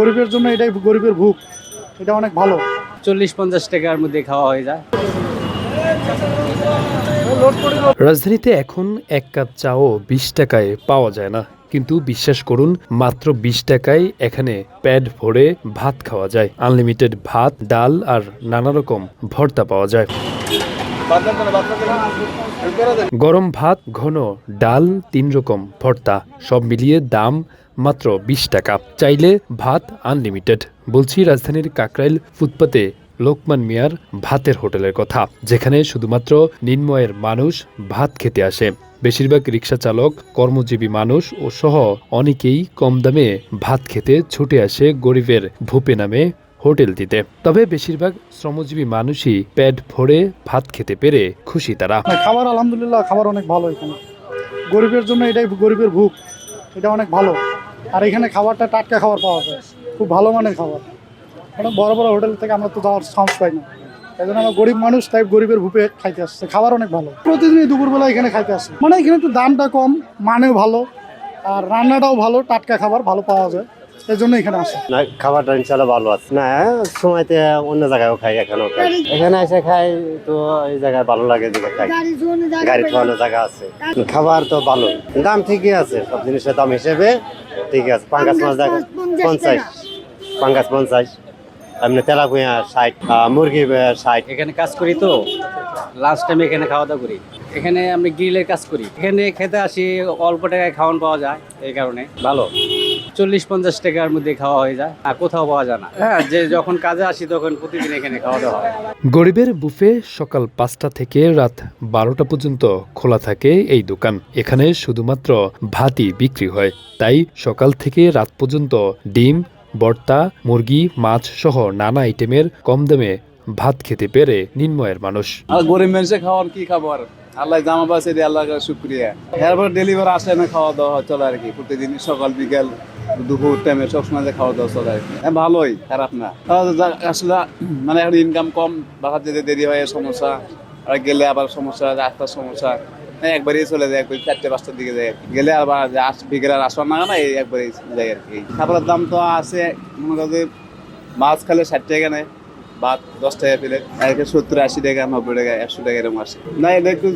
গরিবের জন্য এটাই গরিবের ভুক এটা অনেক ভালো। চল্লিশ পঞ্চাশ টাকার মধ্যে খাওয়া হয়ে যায়। রাজধানীতে এখন এক কাপ চাও বিশ টাকায় পাওয়া যায় না। কিন্তু বিশ্বাস করুন মাত্র বিশ টাকায় এখানে প্যাড ভরে ভাত খাওয়া যায়। আনলিমিটেড ভাত ডাল আর নানা রকম ভর্তা পাওয়া যায়। গরম ভাত ঘন ডাল তিন রকম ভর্তা সব মিলিয়ে দাম মাত্র বিশ টাকা। চাইলে ভাত আনলিমিটেড বলছি রাজধানীর কাকরাইল ফুটপাতে লোকমান মিয়ার ভাতের হোটেলের কথা যেখানে শুধুমাত্র নিম্নয়ের মানুষ ভাত খেতে আসে। বেশিরভাগ রিক্সা চালক কর্মজীবী মানুষ ও সহ অনেকেই কম দামে ভাত খেতে ছুটে আসে গরিবের ভূপে নামে হোটেলটিতে তবে বেশিরভাগ শ্রমজীবী মানুষই পেট ভরে ভাত খেতে পেরে খুশি তারা। না, খাবার আলহামদুলিল্লাহ খাবার অনেক ভালো এখানে। গরিবের জন্য এটাই গরিবের ভুক এটা অনেক ভালো। আর এখানে খাবারটা টাটকা খাবার পাওয়া যায়। খুব ভালো মানের খাবার। কারণ বড় বড় হোটেল থেকে আমরা তো যাওয়ার চান্স পাই না। এই জন্য আমরা গরিব মানুষ, তাই গরিবের ভূপে খাইতে আসছে। খাবার অনেক ভালো। প্রতিদিনই দুপুরবেলা এখানে খাইতে আসে। মানে এখানে একটু দামটা কম, মানেও ভালো, আর রান্নাটাও ভালো, টাটকা খাবার ভালো পাওয়া যায়। এই জন্য এখানে আসে। না খাবারটা ইনশাল্লাহ ভালো আছে। না সময়তে অন্য জায়গায়ও খাই এখানেও খাই। এখানে এসে খাই তো এই জায়গায় ভালো লাগে যে খাই। গাড়ি খাওয়ানো জায়গা আছে। খাবার তো ভালো দাম ঠিকই আছে সব জিনিসের দাম হিসেবে ঠিকই আছে। পাঙ্গাস মাছ দেখা পঞ্চাশ। পাঙ্গাস পঞ্চাশ। এমনি তেলাকুয়া ষাট আহ, মুরগি ষাট। এখানে কাজ করি তো লাস্ট টাইম এখানে খাওয়া দাওয়া করি। এখানে আমি গ্রিলের কাজ করি। এখানে খেতে আসি অল্প টাকায় খাওয়ান পাওয়া যায় এই কারণে। ভালো। চল্লিশ পঞ্চাশ টাকার মধ্যে খাওয়া হয়ে যায়। আর কোথাও পাওয়া যায় না। হ্যাঁ যে যখন কাজে আসি তখন প্রতিদিন এখানে খাওয়া দাওয়া হয়। গরিবের বুফে সকাল পাঁচটা থেকে রাত বারোটা পর্যন্ত খোলা থাকে এই দোকান। এখানে শুধুমাত্র ভাতই বিক্রি হয়। তাই সকাল থেকে রাত পর্যন্ত ডিম বর্তা মুরগি মাছ সহ নানা আইটেমের কম দামে ভাত খেতে পেরে নিম্নয়ের মানুষ। আর গরিব মানুষের খাওয়ার কি খাবার আল্লাহ জামা পাশে দিয়ে আল্লাহ শুক্রিয়া। এরপর ডেলিভার আসে না খাওয়া দাওয়া চলে আর কি প্রতিদিন সকাল বিকেল। দুপুর টাইমে সবসময় যে খাওয়া দাওয়া চলে আর কি। হ্যাঁ, ভালোই খারাপ না। আসলে মানে এখন ইনকাম কম বাসা যেতে দেরি হয় সমস্যা। আর গেলে আবার সমস্যা রাস্তার সমস্যা। একবারেই একবারই চলে যায় একবার চারটে পাঁচটার দিকে যায় গেলে আবার আস বিকেলে আর আসবার না না এই একবারই যায় আর কি। খাবারের দাম তো আছে মনে করো মাছ খালে ষাট টাকা নেয়। ভাত দশ টাকা প্লেট আর এখানে সত্তর আশি টাকা নব্বই টাকা একশো টাকা এরকম আসে। না এটা একটু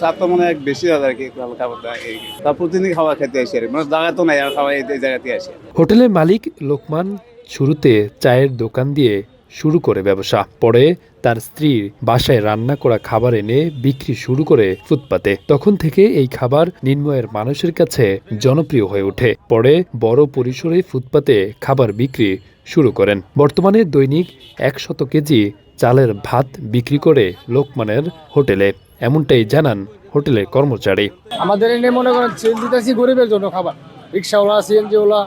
চাপ তো মনে হয় বেশি হয় আর কি ভালো খাবারটা তা প্রতিদিন খাবার খেতে আসি আর মানে জায়গা তো নাই আর খাবার এই এই জায়গাতে আসি। হোটেলের মালিক লোকমান শুরুতে চায়ের দোকান দিয়ে শুরু করে ব্যবসা। পরে তার স্ত্রীর বাসায় রান্না করা খাবার এনে বিক্রি শুরু করে ফুটপাতে। তখন থেকে এই খাবার নিম্নয়ের মানুষের কাছে জনপ্রিয় হয়ে ওঠে। পরে বড় পরিসরে ফুটপাতে খাবার বিক্রি শুরু করেন। বর্তমানে দৈনিক একশত কেজি চালের ভাত বিক্রি করে লোকমানের হোটেলে। এমনটাই জানান হোটেলের কর্মচারী। আমাদের এনে মনে করেন দিতেছি গরিবের জন্য খাবার। রিক্সাওয়ালা, সিএনজিওয়ালা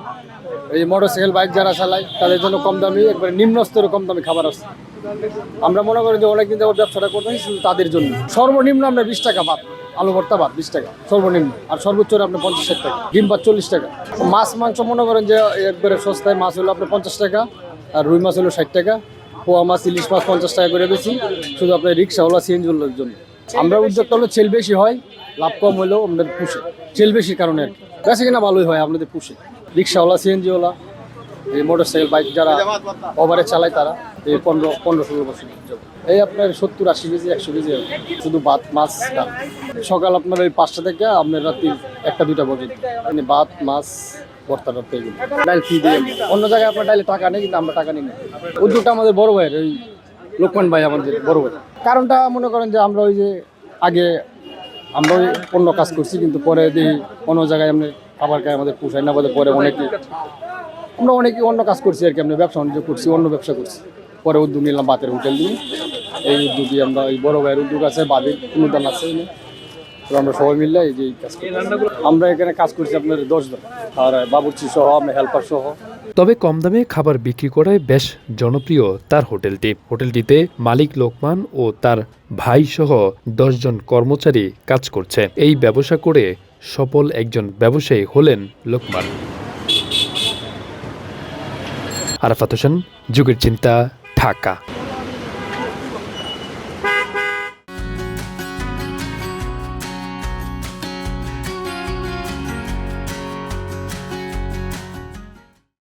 এই মোটরসাইকেল, বাইক যারা চালায়, তাদের জন্য কম দামি, একবারে নিম্ন স্তরে কম দামি খাবার আছে। আমরা মনে করি যে অনেকদিন যাবত ব্যবসাটা করতেছি শুধু তাদের জন্য। সর্বনিম্ন আমরা বিশ টাকা ভাত, আলু ভর্তা ভাত, বিশ টাকা, সর্বনিম্ন। আর সর্বোচ্চ আপনার পঞ্চাশ ষাট টাকা, ডিম ভাত চল্লিশ টাকা। মাছ, মাংস মনে করেন যে একবারে সস্তায় মাছ হলো আপনার পঞ্চাশ টাকা, আর রুই মাছ হলো ষাট টাকা, পোয়া মাছ, ইলিশ মাছ পঞ্চাশ টাকা করে বেশি, শুধু আপনার রিক্সাওয়ালা সিএনজিওয়ালার জন্য আমরা উদ্যোগটা হলো সেল বেশি হয়, লাভ কম হলেও আমাদের পুষে। সেল বেশির কারণে আর কি। বেশি কিনা ভালোই হয় আপনাদের পুষে। রিক্সাওয়ালা, সিএনজিওয়ালা, এই মোটর সাইকেল বাইক যারা ওভারে চালায় তারা এই পনেরো পনেরো ষোলো বছর এই আপনার সত্তর, আশি কেজি, একশো কেজি শুধু ভাত মাছ সকাল আপনার ওই পাঁচটা থেকে আপনার রাত্রি একটা, দুইটা পর্যন্ত। মানে ভাত মাছ, ভর্তা, টর্তা এগুলো। ডাল ফি দিয়ে অন্য জায়গায় আপনার ডাইলে টাকা নেই, কিন্তু আমরা টাকা নিই না। উদ্যোগটা আমাদের বড় ভাইয়ের, ওই লোকমান ভাই আমাদের বড় ভাই। কারণটা মনে করেন যে আমরা ওই যে আগে আমরা ওই অন্য কাজ করছি, কিন্তু পরে দেখি অন্য জায়গায় আমরা খাবার খাই আমাদের পোষায় না বলে পরে অনেকে আমরা অনেকে অন্য কাজ করছি আর কি, আমরা ব্যবসা বাণিজ্য করছি, অন্য ব্যবসা করছি। পরে উদ্যোগ নিলাম বাতের হোটেল দিয়ে। এই উদ্যোগে আমরা এই বড় ভাইয়ের উদ্যোগ আছে বাদের অনুদান আছে। আমরা সবাই মিললে এই যে কাজ। আমরা এখানে কাজ করছি আপনার দশজন আর বাবুর্চি সহ, আমরা হেল্পার সহ। তবে কম দামে খাবার বিক্রি করায় বেশ জনপ্রিয় তার হোটেলটি। হোটেলটিতে মালিক লোকমান ও তার ভাই সহ দশজন কর্মচারী কাজ করছে। এই ব্যবসা করে সফল একজন ব্যবসায়ী হলেন লোকমান। আরাফাত হোসেন যুগের চিন্তা ঢাকা।